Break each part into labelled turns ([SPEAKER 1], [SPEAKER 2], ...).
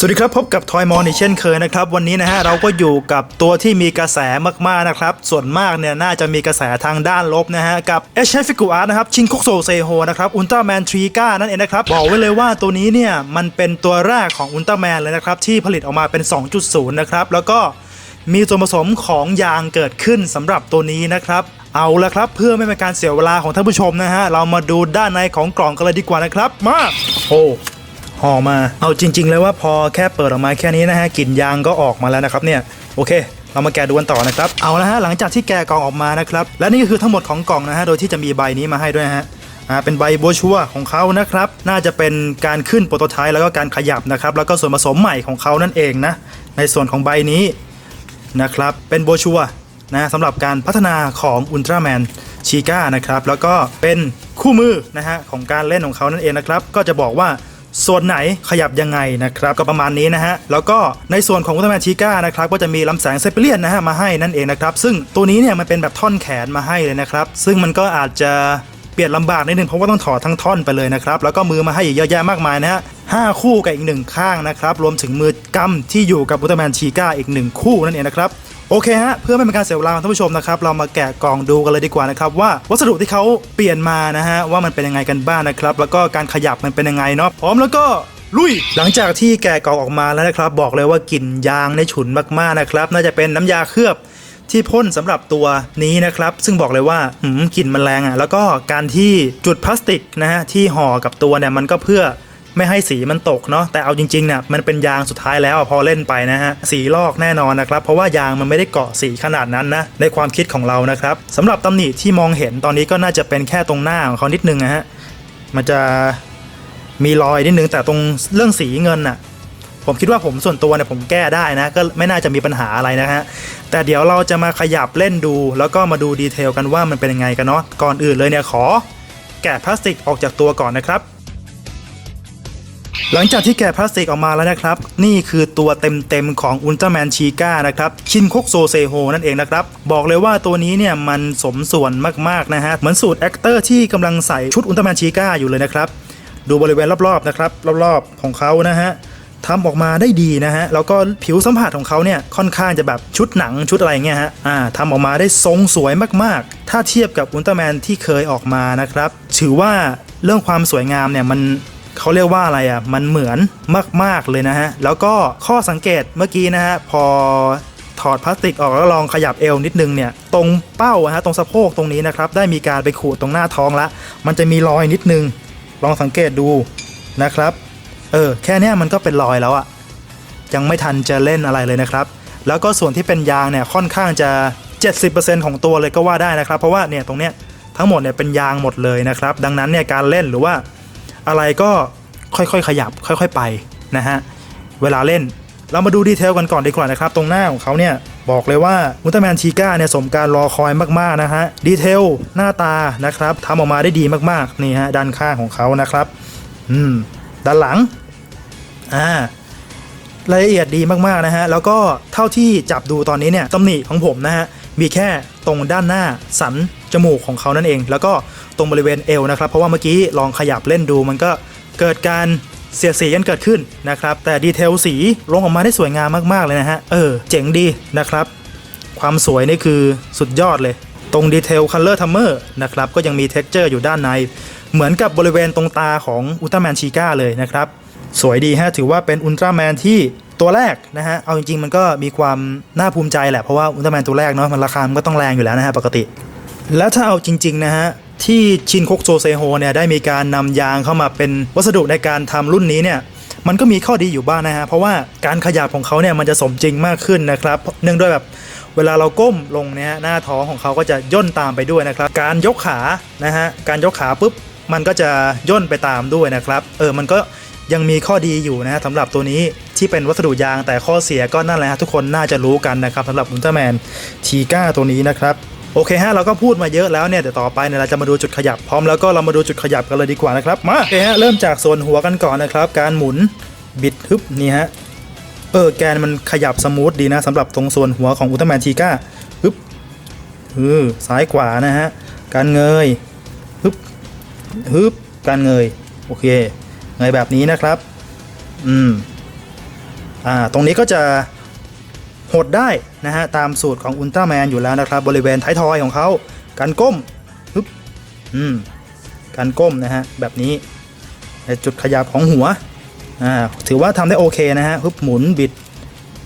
[SPEAKER 1] สวัสดีครับ พบกับทอยมอนอีกเช่นเคยนะครับ วันนี้นะฮะเราก็อยู่กับตัวที่มีกระแสมากๆนะครับ ส่วนมากเนี่ยน่าจะมีกระแสทางด้านลบนะฮะ กับเอชฟิกูอาร์นะครับชินคุกโซเซโฮนะครับอุลตร้าแมนทรีก้านั่นเองนะครับ บอกไว้เลยว่าตัวนี้เนี่ย มันเป็นตัวแรกของอุลตร้าแมนเลยนะครับ ที่ผลิตออกมาเป็น 2.0 นะครับ แล้วก็มีส่วนผสมของยางเกิดขึ้นสำหรับตัวนี้นะครับเอาละครับ เพื่อไม่เป็นการเสียเวลาของท่านผู้ชมนะฮะเรามาดูด้านในของกล่องกันเลยดีกว่านะครับมาโอ้ ห่อมา เอาจริงๆเลยว่าพอแค่เปิดออกมาแค่นี้นะฮะกลิ่นยางก็ออกมาแล้วนะครับเนี่ยโอเคเรามาแกะดูกันต่อนะครับ เอาละฮะหลังจากที่แกะกล่องออกมานะครับ และนี่ก็คือทั้งหมดของกล่องนะฮะ โดยที่จะมีใบนี้มาให้ด้วยฮะ อ่า เป็นใบโบชัวของเขานะครับ น่าจะเป็นการขึ้นโปรโตไทป์แล้วก็การขยับนะครับ แล้วก็ส่วนผสมใหม่ของเขานั่นเองนะ ในส่วนของใบนี้นะครับ เป็นโบชัวนะสำหรับการพัฒนาของอุลตร้าแมนชีก้านะครับ แล้วก็เป็นคู่มือนะฮะของการเล่นของเขานั่นเองนะครับ ก็จะบอกว่า ส่วนไหนขยับยังไงนะครับก็ประมาณนี้นะฮะแล้วก็ในส่วนของอุลตร้าแมนชีก้านะครับก็จะมีลำแสงเซเปเลียนนะฮะมาให้นั่นเองนะครับซึ่งตัวนี้เนี่ยมันเป็นแบบท่อนแขนมาให้เลยนะครับซึ่งมันก็อาจจะเปลี่ยนลำบากนิดนึงเพราะว่าต้องถอดทั้งท่อนไปเลยนะครับแล้วก็มือมาให้อีกเยอะแยะมากมายนะฮะห้าคู่กับอีกหนึ่งข้างนะครับรวมถึงมือกำที่อยู่กับอุลตร้าแมนชีก้าอีกหนึ่งคู่นั่นเองนะครับ โอเคฮะเพื่อไม่เป็นการเสียเวลาท่านผู้ชมนะครับเรามาแกะกล่องดูกันเลยดีกว่านะครับว่าวัสดุที่เขาเปลี่ยนมานะฮะว่ามันเป็นยังไงกันบ้างนะครับ แล้วก็การขยับมันเป็นยังไงเนาะพร้อมแล้วก็ลุย หลังจากที่แกะกล่องออกมาแล้วนะครับ บอกเลยว่ากลิ่นยางในฉุนมากๆนะครับ น่าจะเป็นน้ำยาเคลือบที่พ่นสำหรับตัวนี้นะครับ ซึ่งบอกเลยว่าหืมกลิ่นมันแรงอะแล้วก็การที่จุดพลาสติกนะฮะที่ห่อกับตัวเนี่ยมันก็เพื่อ ไม่ให้สีมันตกเนาะแต่เอาจริงๆเนี่ยมันเป็นยางสุดท้ายแล้วพอเล่นไปนะฮะสีลอกแน่นอนนะครับเพราะว่ายางมันไม่ได้เกาะสีขนาดนั้นนะในความคิดของเรานะครับสำหรับตำหนิที่มองเห็นตอนนี้ก็น่าจะเป็นแค่ตรงหน้าของเขานิดนึงนะฮะมันจะมีรอยนิดนึงแต่ตรงเรื่องสีเงินอะผมคิดว่าผมส่วนตัวเนี่ยผมแก้ได้นะ ก็ไม่น่าจะมีปัญหาอะไรนะฮะแต่เดี๋ยวเราจะมาขยับเล่นดู แล้วก็มาดูดีเทลกันว่ามันเป็นยังไงกันเนาะก่อนอื่นเลยเนี่ยขอ แกะพลาสติกออกจากตัวก่อนนะครับ หลังจากที่แกะพลาสติกออกมาแล้วนะครับ นี่คือตัวเต็มๆของอุลตร้าแมนชีก้านะครับชินคกโซเซโฮนั่นเองนะครับ บอกเลยว่าตัวนี้เนี่ยมันสมส่วนมากๆนะฮะ เหมือนสูตรแอคเตอร์ที่กำลังใส่ชุดอุลตร้าแมนชีก้าอยู่เลยนะครับ ดูบริเวณรอบๆนะครับ รอบๆของเขานะฮะทำออกมาได้ดีนะฮะ แล้วก็ผิวสัมผัสของเขาเนี่ยค่อนข้างจะแบบชุดหนังชุดอะไรเงี้ยฮะอ่าทำออกมาได้ทรงสวยมากๆ ถ้าเทียบกับอุลตร้าแมนที่เคยออกมานะครับถือว่าเรื่องความสวยงามเนี่ยมัน เขาเรียกว่าอะไรอะมันเหมือนมากๆเลยนะฮะแล้วก็ข้อสังเกตเมื่อกี้นะฮะพอถอดพลาสติกออกแล้วลองขยับเอวนิดนึงเนี่ยตรงเป้าอะฮะตรงสะโพกตรงนี้นะครับได้มีการไปขูดตรงหน้าท้องละมันจะมีรอยนิดนึง ลองสังเกตดูนะครับเออแค่นี้มันก็เป็นรอยแล้วอะยังไม่ทันจะเล่นอะไรเลยนะครับ แล้วก็ส่วนที่เป็นยางเนี่ยค่อนข้างจะ 70%ของตัวเลยก็ว่าได้นะครับ เพราะว่าเนี่ยตรงเนี้ยทั้งหมดเนี่ยเป็นยางหมดเลยนะครับ ดังนั้นเนี่ยการเล่นหรือว่า อะไรก็ค่อยๆขยับค่อย ๆไปนะฮะเวลาเล่นเรามาดูดีเทลกันก่อนดีกว่านะครับ ตรงหน้าของเขาเนี่ยบอกเลยว่าอุลตร้าแมนชีก้าเนี่ยสมการรอคอยมากๆนะฮะดีเทลหน้าตานะครับทำออกมาได้ดีมากๆนี่ฮะด้านข้างของเขานะครับอืมด้านหลังอ่ารายละเอียดดีมากๆนะฮะแล้วก็เท่าที่จับดูตอนนี้เนี่ยตำหนิของผมนะฮะมีแค่ตรงด้านหน้าสันจมูกของเขานั่นเอง แล้วก็ ตรงบริเวณเอวนะครับเพราะว่าเมื่อกี้ลองขยับเล่นดู มันก็เกิดการเสียดสีกันเกิดขึ้นนะครับ แต่ดีเทลสีลงออกมาได้สวยงามมากๆเลยนะฮะ เออ เจ๋งดีนะครับ ความสวยนี่คือสุดยอดเลย ตรงดีเทลคัลเลอร์ทัมเมอร์นะครับ ก็ยังมีเท็กเจอร์อยู่ด้านใน เหมือนกับบริเวณตรงตาของอุลตร้าแมนชีก้าเลยนะครับ สวยดีฮะ ถือว่าเป็นอุลตร้าแมนที่ตัวแรกนะฮะ เอาจริงๆ มันก็มีความน่าภูมิใจแหละ เพราะว่าอุลตร้าแมนตัวแรกเนาะ มันราคามันก็ต้องแรงอยู่แล้วนะฮะปกติ แล้วถ้าเอาจริงๆนะฮะ ที่ชินคกโซเซโฮเนี่ยได้มีการนำยางเข้ามาเป็นวัสดุในการทำรุ่นนี้เนี่ยมันก็มีข้อดีอยู่บ้างนะฮะเพราะว่าการขยับของเขาเนี่ยมันจะสมจริงมากขึ้นนะครับเนื่องด้วยแบบเวลาเราก้มลงเนี่ยหน้าท้องของเขาก็จะย่นตามไปด้วยนะครับ การยกขานะฮะการยกขาปุ๊บมันก็จะย่นไปตามด้วยนะครับ เออมันก็ยังมีข้อดีอยู่นะฮะสำหรับตัวนี้ที่เป็นวัสดุยางแต่ข้อเสียก็นั่นแหละฮะทุกคนน่าจะรู้กันนะครับสำหรับอุลตร้าแมนทีก้าตัวนี้นะครับ โอเคฮะเราก็พูดมาเยอะแล้วเนี่ยเดี๋ยวต่อไปเนี่ยเราจะมาดูจุดขยับพร้อมแล้วก็เรามาดูจุดขยับกันเลยดีกว่านะครับมาโอเคฮะเริ่มจากส่วนหัวกันก่อนนะครับ การหมุนบิดฮึบนี่ฮะเออแกนมันขยับสมูทดีนะสำหรับตรงส่วนหัวของอุลตร้าแมนทีก้าฮึบเออซ้ายขวานะฮะการเงยฮึบฮึบการเงยโอเคเงยแบบนี้นะครับ อืมอ่าตรงนี้ก็จะ หดได้นะฮะตามสูตรของอุลตร้าแมนอยู่แล้วนะครับบริเวณท้ายทอยของเขาการก้มฮึบอืมการก้มนะฮะแบบนี้ในจุดขยับของหัวอ่าถือว่าทำได้โอเคนะฮะฮึบหมุนบิด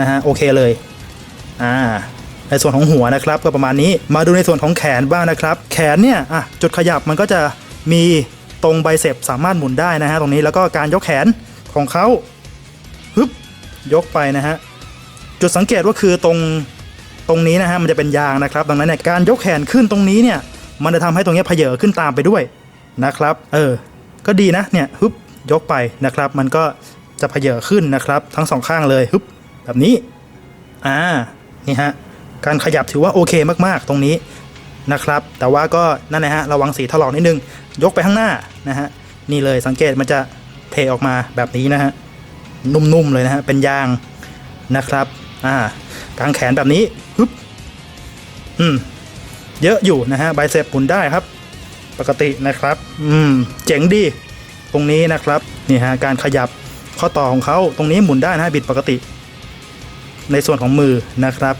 [SPEAKER 1] นะฮะโอเคเลยอ่าในส่วนของหัวนะครับก็ประมาณนี้มาดูในส่วนของแขนบ้างนะครับ แขนเนี่ยอะจุดขยับมันก็จะมีตรงไบเซปสามารถหมุนได้นะฮะตรงนี้แล้วก็การยกแขนของเขาฮึบยกไปนะฮะ จุดสังเกตว่าคือตรงตรงนี้นะฮะมันจะเป็นยางนะครับ ดังนั้นเนี่ยการยกแขนขึ้นตรงนี้เนี่ย มันจะทำให้ตรงนี้เพเยอขึ้นตามไปด้วยนะครับ เออ ก็ดีนะเนี่ยฮึบยกไปนะครับ มันก็จะเพเยอขึ้นนะครับ ทั้งสองข้างเลยฮึบแบบนี้อ่านี่ฮะการขยับถือว่าโอเคมากๆ ตรงนี้นะครับ แต่ว่าก็นั่นนะฮะระวังสีถลอกนิดนึง ยกไปข้างหน้านะฮะนี่เลยสังเกตมันจะเพออกมาแบบนี้นะฮะนุ่มๆเลยนะฮะเป็นยางนะครับ อ่ากางแขนแบบนี้ฮึบอืม เยอะอยู่นะฮะไบเซปหมุนได้ครับ ปกตินะครับ อืม เจ๋งดี ตรงนี้นะครับ นี่ฮะการขยับข้อต่อของเขาตรงนี้หมุนได้นะบิดปกติ ในส่วนของมือนะครับ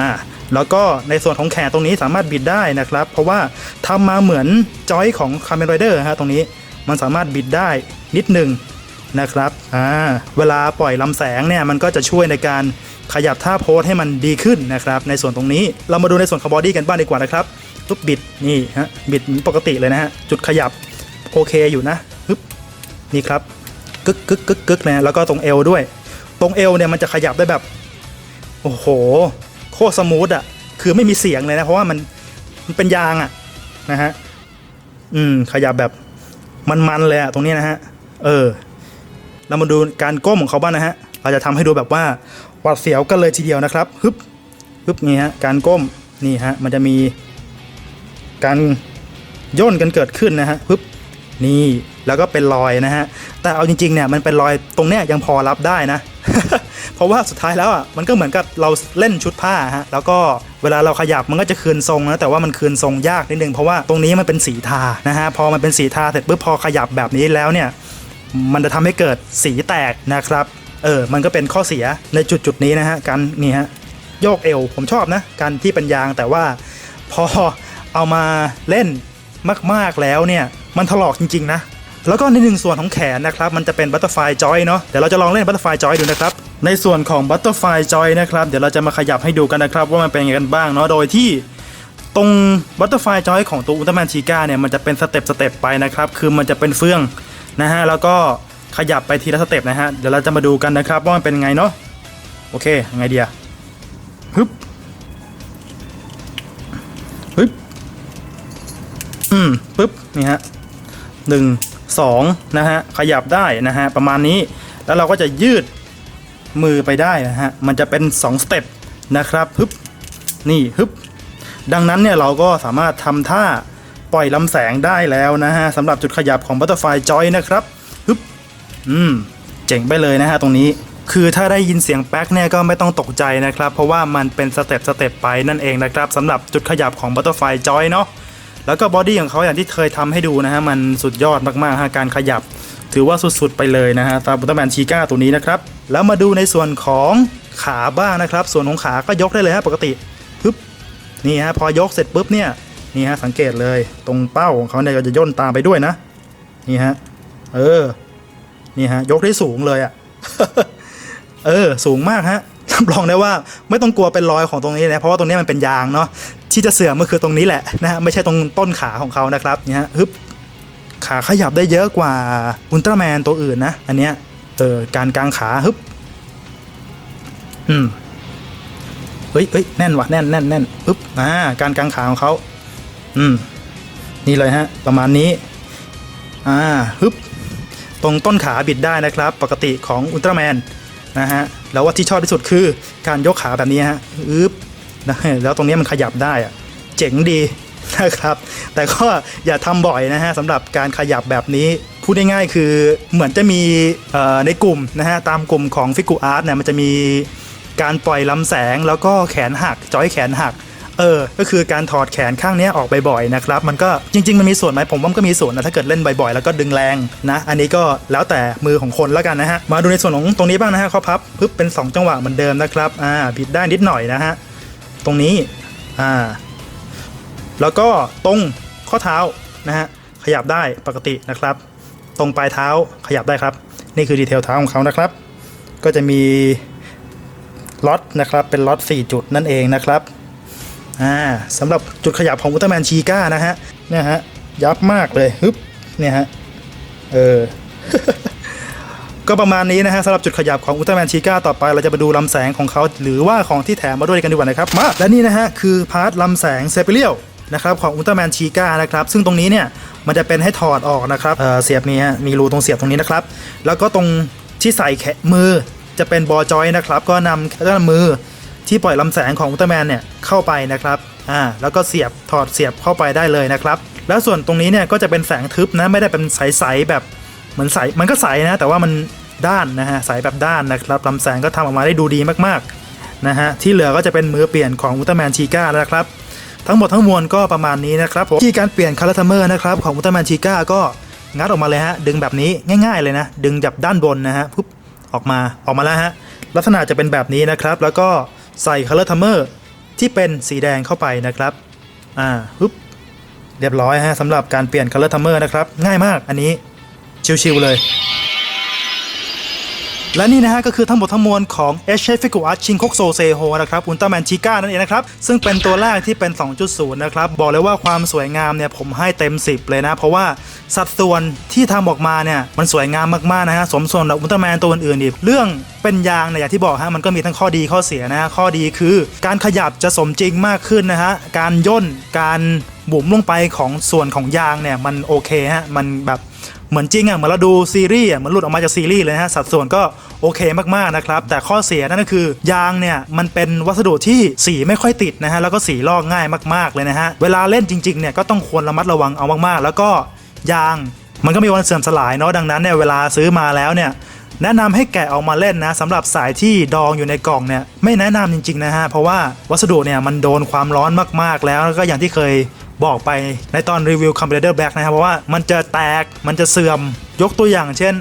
[SPEAKER 1] อ่าแล้วก็ในส่วนของแขนตรงนี้สามารถบิดได้นะครับ เพราะว่าทำมาเหมือนจอยของคาร์เมนไรเดอร์ฮะตรงนี้มันสามารถบิดได้นิดหนึ่งนะครับอ่าเวลาปล่อยลำแสงเนี่ยมันก็จะช่วยในการ ขยับท่าโพสให้มันดีขึ้นนะครับ ในส่วนตรงนี้เรามาดูในส่วนของบอดี้กันบ้างดีกว่านะครับตุ๊บบิดนี่ฮะบิดปกติเลยนะฮะจุดขยับโอเคอยู่นะฮึบนี่ครับกึกกึกกึกกึกนะแล้วก็ตรงเอวด้วย ตรงเอวเนี่ยมันจะขยับได้แบบ โอ้โห โคตรสมูทอะ คือไม่มีเสียงเลยนะ เพราะว่ามันมันเป็นยางอะนะฮะอืมขยับแบบมันๆเลยอะตรงนี้นะฮะเออเรามาดูการก้มของเขาบ้างนะฮะเราจะทำให้ดูแบบว่า วัดเสียวกันเลยทีเดียวนะครับฮึบฮึบนี่ฮะการก้มนี่ฮะมันจะมีการย่นกันเกิดขึ้นนะฮะฮึบนี่แล้วก็เป็นรอยนะฮะแต่เอาจริงๆเนี่ยมันเป็นรอยตรงเนี้ยยังพอรับได้นะ เพราะว่าสุดท้ายแล้วอะมันก็เหมือนกับเราเล่นชุดผ้าฮะแล้วก็เวลาเราขยับมันก็จะคืนทรงนะแต่ว่ามันคืนทรงยากนิดนึงเพราะว่าตรงนี้มันเป็นสีทานะฮะพอมันเป็นสีทาเสร็จปุ๊บพอขยับแบบนี้แล้วเนี่ยมันจะทำให้เกิดสีแตกนะครับ เออมันก็เป็นข้อเสียในจุดจุดๆนี้นะฮะการนี่ฮะโยกเอวผมชอบนะการที่เป็นยางแต่ว่าพอเอามาเล่นมากๆแล้วเนี่ยมันถลอกจริง ๆ นะแล้วก็ในหนึ่งส่วนของแขนนะครับ มันจะเป็นบัตเตอร์ไฟจอยเนาะเดี๋ยวเราจะลองเล่นบัตเตอร์ไฟจอยดูนะครับ ในส่วนของบัตเตอร์ไฟจอยนะครับเดี๋ยวเราจะมาขยับให้ดูกันนะครับ ว่ามันเป็นยังไงกันบ้างเนาะโดยที่ตรงบัตเตอร์ไฟจอยของตัวอุลตร้าแมนชีก้าเนี่ยมันจะเป็นสเต็ปสเต็ปไปนะครับ คือมันจะเป็นเฟื่องนะฮะแล้วก็ ขยับไปทีละสเต็ปนะฮะ เดี๋ยวเราจะมาดูกันนะครับว่ามันเป็นไงเนาะ โอเค ยังไงเดียฮึบฮึบอืมปึ๊บ นี่ฮะหนึ่งสองนะฮะ ขยับได้นะฮะ ประมาณนี้ แล้วเราก็จะยืดมือไปได้นะฮะ มันจะเป็น2สเต็ปนะครับฮึบ นี่ฮึบ ดังนั้นเนี่ยเราก็สามารถทำท่าปล่อยลำแสงได้แล้วนะฮะสำหรับจุดขยับของ Butterfly Joy นะครับ อืม เจ๋งไปเลยนะฮะตรงนี้ คือถ้าได้ยินเสียงแป๊กเนี่ยก็ไม่ต้องตกใจนะครับ เพราะว่ามันเป็นสเต็ปสเต็ปไปนั่นเองนะครับสำหรับจุดขยับของ Butterfly Joy เนาะแล้วก็บอดี้ของเขาอย่างที่เคยทำให้ดูนะฮะมันสุดยอดมากๆฮะการขยับ ถือว่าสุดๆไปเลยนะฮะตามบุตแมนชีก้าตัวนี้นะครับแล้วมาดูในส่วนของขาบ้างนะครับ ส่วนของขาก็ยกได้เลยฮะปกติปึ๊บนี่ฮะพอยกเสร็จปุ๊บเนี่ยนี่ฮะสังเกตเลยตรงเป้าของเขาเนี่ยก็จะย่นตามไปด้วยนะ นี่ฮะ เออ นี่ฮะยกได้สูงเลยอะ่ะเออสูงมากฮะรับรองได้ว่าไม่ต้องกลัวเป็นรอยของตรงนี้นะเพราะว่าตรงนี้มันเป็นยางเนาะที่จะเสื่อมก็คือตรงนี้แหละนะฮะไม่ใช่ตรงต้นขาของเขานะครับเนี่ยฮะฮึบขาขยับได้เยอะกว่าอุลตร้าแมนตัวอื่นนะ อันเนี้ยเออการกางขาฮึบอืมเฮ้ยเฮ้ยแน่นว่ะแน่นแน่นแน่นฮึบอ่าการกางขาของเขาอืมนี่เลยฮะ ประมาณนี้ อ่าฮึบ รงต้นขาบิดได้นะครับ ปกติของอุลตร้าแมนนะฮะแล้วว่าที่ชอบที่สุดคือการยกขาแบบนี้ฮะอึบนะแล้วตรงนี้มันขยับได้อะเจ๋งดีนะครับแต่ก็อย่าทำบ่อยนะฮะสำหรับการขยับแบบนี้พูดง่ายๆคือเหมือนจะมีเอ่อในกลุ่มนะฮะตามกลุ่มของฟิกูอาร์ตเนี่ยมันจะมีการปล่อยลำแสงแล้วก็แขนหักจอยแขนหัก เออ ก็คือการถอดแขนข้างนี้ออกบ่อยๆนะครับ มันก็จริง ๆ มันมีส่วนไหมผมว่ามันก็มีส่วนนะถ้าเกิดเล่นบ่อยๆ แล้วก็ดึงแรงนะ อันนี้ก็แล้วแต่มือของคนแล้วกันนะฮะ มาดูในส่วนของตรงนี้บ้างนะฮะข้อพับปึ๊บเป็น 2 จังหวะเหมือนเดิมนะครับ อ่าบิดได้นิดหน่อยนะฮะ ตรงนี้ อ่า แล้วก็ตรงข้อเท้านะฮะ ขยับได้ปกตินะครับ ตรงปลายเท้าขยับได้ครับ นี่คือดีเทลเท้าของเขานะครับ ก็จะมีล็อตนะครับ เป็นล็อต4จุดนั่นเองนะครับ อ่าสำหรับจุดขยับของอุลตร้าแมนชีก้านะฮะเนี่ยฮะยับมากเลยฮึบเนี่ยฮะเออก็ประมาณนี้นะฮะสำหรับจุดขยับของอุลตร้าแมนชีก้าต่อไปเราจะไปดูลำแสงของเขาหรือว่าของที่แถมมาด้วยกันดีกว่านะครับมาและนี่นะฮะคือพาร์ทลำแสงเซเปเรียลนะครับของอุลตร้าแมนชีก้านะครับซึ่งตรงนี้เนี่ยมันจะเป็นให้ถอดออกนะครับเออเสียบนี้มีรูตรงเสียบตรงนี้นะครับ แล้วก็ตรงที่ใส่แขนมือจะเป็นบอจอยนะครับก็นำด้านมือ ที่ปล่อยลำแสงของอุลตร้าแมนเนี่ยเข้าไปนะครับอ่าแล้วก็เสียบถอดเสียบเข้าไปได้เลยนะครับแล้วส่วนตรงนี้เนี่ยก็จะเป็นแสงทึบนะไม่ได้เป็นใสๆแบบเหมือนใสมันก็ใสนะแต่ว่ามันด้านนะฮะใสแบบด้านนะครับลำแสงก็ทำออกมาได้ดูดีมากๆนะฮะที่เหลือก็จะเป็นมือเปลี่ยนของอุลตร้าแมนชีก้าแล้วนะครับทั้งหมดทั้งมวลก็ประมาณนี้นะครับผมที่การเปลี่ยนคาร์ทัเมอร์นะครับของอุลตร้าแมนชีก้าก็งัดออกมาเลยฮะดึงแบบนี้ง่าย ๆเลยนะ ดึงจากด้านบนนะฮะปุ๊บออกมาออกมาแล้วฮะลักษณะจะเป็นแบบนี้นะครับ แล้วก็ ใส่คาร์ทัมเมอร์ที่เป็นสีแดงเข้าไปนะครับ อ่าฮึบเรียบร้อยฮะสำหรับการเปลี่ยน color timer นะครับ ง่ายมากอันนี้ชิวๆเลย และนี่นะฮะก็คือทั้งหมดทั้งมวลของ h f i g u a r t s h i n k o k s o s e h o นะครับ Ultraman Chica นั่นเองนะครับ ซึ่งเป็นตัวแรกที่เป็น 2.0 นะครับ บอกเลยว่าความสวยงามเนี่ยผมให้เต็ม 10 เลยนะ เพราะว่าสัดส่วนที่ทำออกมาเนี่ยมันสวยงามมากๆนะฮะสมส่วนกับอุลตร้าแมนตัวอื่นๆอีกเรื่องเป็นยางเนี่ยอย่างที่บอกฮะมันก็มีทั้งข้อดีข้อเสียนะฮะข้อดีคือ การขยับจะสมจริงมากขึ้นนะฮะการย่นการบุ๋มลงไปของส่วนของยางเนี่ยมันโอเคฮะมันแบบ เหมือนจริงอะเหมือนเราดูซีรีส์อะเหมือนหลุดออกมาจากซีรีส์เลยนะฮะสัดส่วนก็โอเคมากๆนะครับแต่ข้อเสียนั่นก็คือยางเนี่ยมันเป็นวัสดุที่สีไม่ค่อยติดนะฮะแล้วก็สีลอกง่ายมากๆเลยนะฮะเวลาเล่นจริงๆเนี่ยก็ต้องควรระมัดระวังเอามากๆ แล้วก็ยางมันก็มีวันเสื่อมสลายเนาะดังนั้นเนี่ยเวลาซื้อมาแล้วเนี่ยแนะนำให้แกะออกมาเล่นนะสำหรับสายที่ดองอยู่ในกล่องเนี่ยไม่แนะนำจริงๆนะฮะเพราะว่าวัสดุเนี่ยมันโดนความร้อนมากๆแล้วแล้วก็อย่างที่เคย บอกไปในตอนรีวิว c o m p e t e r Black นะครับว่ามันจะแตกมันจะเสื่อมยกตัวอย่างเช่น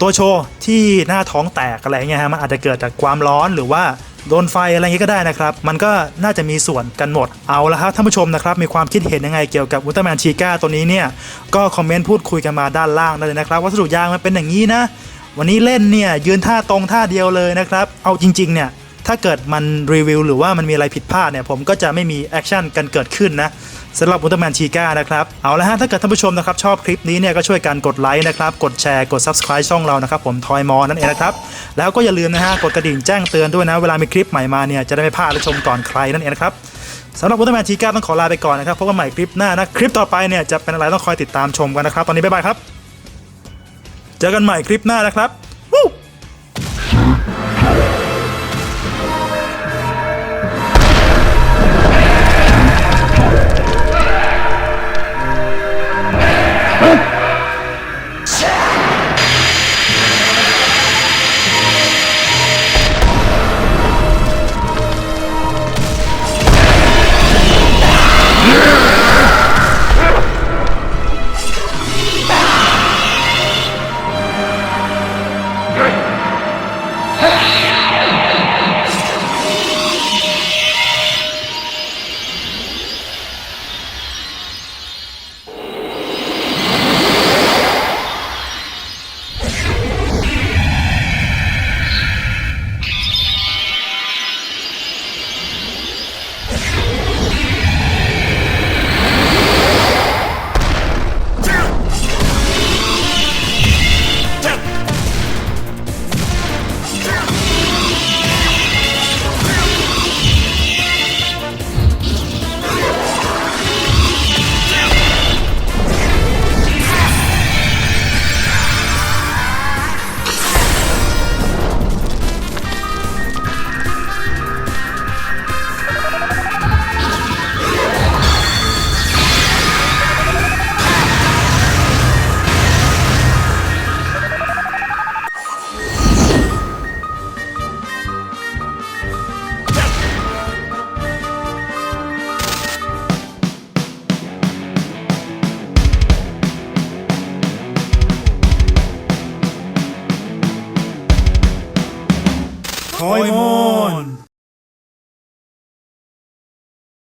[SPEAKER 1] ตัวโชว์ที่หน้าท้องแตกอะไรเงี้ยฮะมันอาจจะเกิดจากความร้อนหรือว่าโดนไฟอะไรอย่างงี้ก็ได้นะครับ มันก็น่าจะมีส่วนกันหมด เอาละครับท่านผู้ชมนะครับ มีความคิดเห็นยังไงเกี่ยวกับอุลตร้าแมนชีก้าตัวนี้เนี่ย ก็คอมเมนต์พูดคุยกันมาด้านล่างได้เลยนะครับ วัสดุยางมันเป็นอย่างนี้นะ วันนี้เล่นเนี่ยยืนท่าตรงท่าเดียวเลยนะครับ เอาจริง ๆ เนี่ย ถ้าเกิดมันรีวิวหรือว่ามันมีอะไรผิดพลาดเนี่ย ผมก็จะไม่มีแอคชั่นกันเกิดขึ้นนะ สำหรับอุลตร้าแมนชีก้านะครับเอาละฮะถ้าเกิดท่านผู้ชมนะครับชอบคลิปนี้เนี่ยก็ช่วยกันกดไลค์นะครับกดแชร์กด Subscribe ช่องเรานะครับผมทอยมอนั่นเองนะครับแล้วก็อย่าลืมนะฮะกดกระดิ่งแจ้งเตือนด้วยนะเวลามีคลิปใหม่มาเนี่ยจะได้ไม่พลาดและชมก่อนใครนั่นเองนะครับสำหรับอุลตร้าแมนชีก้าต้องขอลาไปก่อนนะครับพบกันใหม่คลิปหน้านะคลิปต่อไปเนี่ยจะเป็นอะไรต้องคอยติดตามชมกันนะครับตอนนี้บ๊ายบายครับ เจอกันใหม่คลิปหน้านะครับ